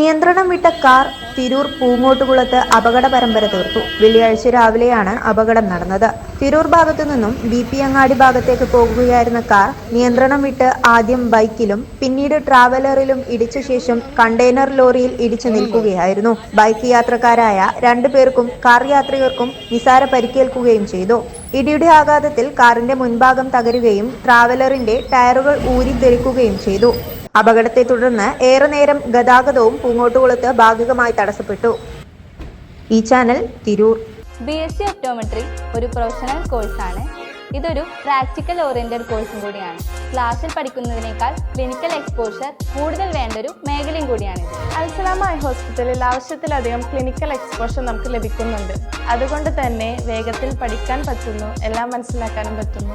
നിയന്ത്രണം വിട്ട കാർ തിരൂർ പൂങ്ങോട്ടുകുളത്ത് അപകട പരമ്പര തീർത്തു. വെള്ളിയാഴ്ച രാവിലെയാണ് അപകടം നടന്നത്. തിരൂർ ഭാഗത്തു നിന്നും ബി പി അങ്ങാടി ഭാഗത്തേക്ക് പോകുകയായിരുന്ന കാർ നിയന്ത്രണം വിട്ട് ആദ്യം ബൈക്കിലും പിന്നീട് ട്രാവലറിലും ഇടിച്ച ശേഷം കണ്ടെയ്നർ ലോറിയിൽ ഇടിച്ചു നിൽക്കുകയായിരുന്നു. ബൈക്ക് യാത്രക്കാരായ രണ്ടുപേർക്കും കാർ യാത്രികർക്കും നിസാര പരിക്കേൽക്കുകയും ചെയ്തു. ഇടിയുടെ ആഘാതത്തിൽ കാറിന്റെ മുൻഭാഗം തകരുകയും ട്രാവലറിന്റെ ടയറുകൾ ഊരി ഊരിത്തെറിക്കുകയും ചെയ്തു. അപകടത്തെ തുടർന്ന് ഏറെ നേരം ഗതാഗതവും പൂങ്ങോട്ടുകുളത്ത് ഭാഗികമായി തടസ്സപ്പെട്ടു. ഈ channel Tirur. B S C optometry ഒരു പ്രൊഫഷണൽ കോഴ്സാണ് ഇതൊരു പ്രാക്ടിക്കൽ ഓറിയന്റഡ് കോഴ്സും കൂടിയാണ്. ക്ലാസ്സിൽ പഠിക്കുന്നതിനേക്കാൾ ക്ലിനിക്കൽ എക്സ്പോഷർ കൂടുതൽ വേണ്ട ഒരു മേഖലയും കൂടിയാണ് അൽസലാമ ഐ ഹോസ്പിറ്റലിൽ ആവശ്യത്തിലധികം ക്ലിനിക്കൽ എക്സ്പോഷർ നമുക്ക് ലഭിക്കുന്നുണ്ട്. അതുകൊണ്ട് തന്നെ വേഗത്തിൽ പഠിക്കാൻ പറ്റുന്നു എല്ലാം മനസ്സിലാക്കാനും പറ്റുന്നു.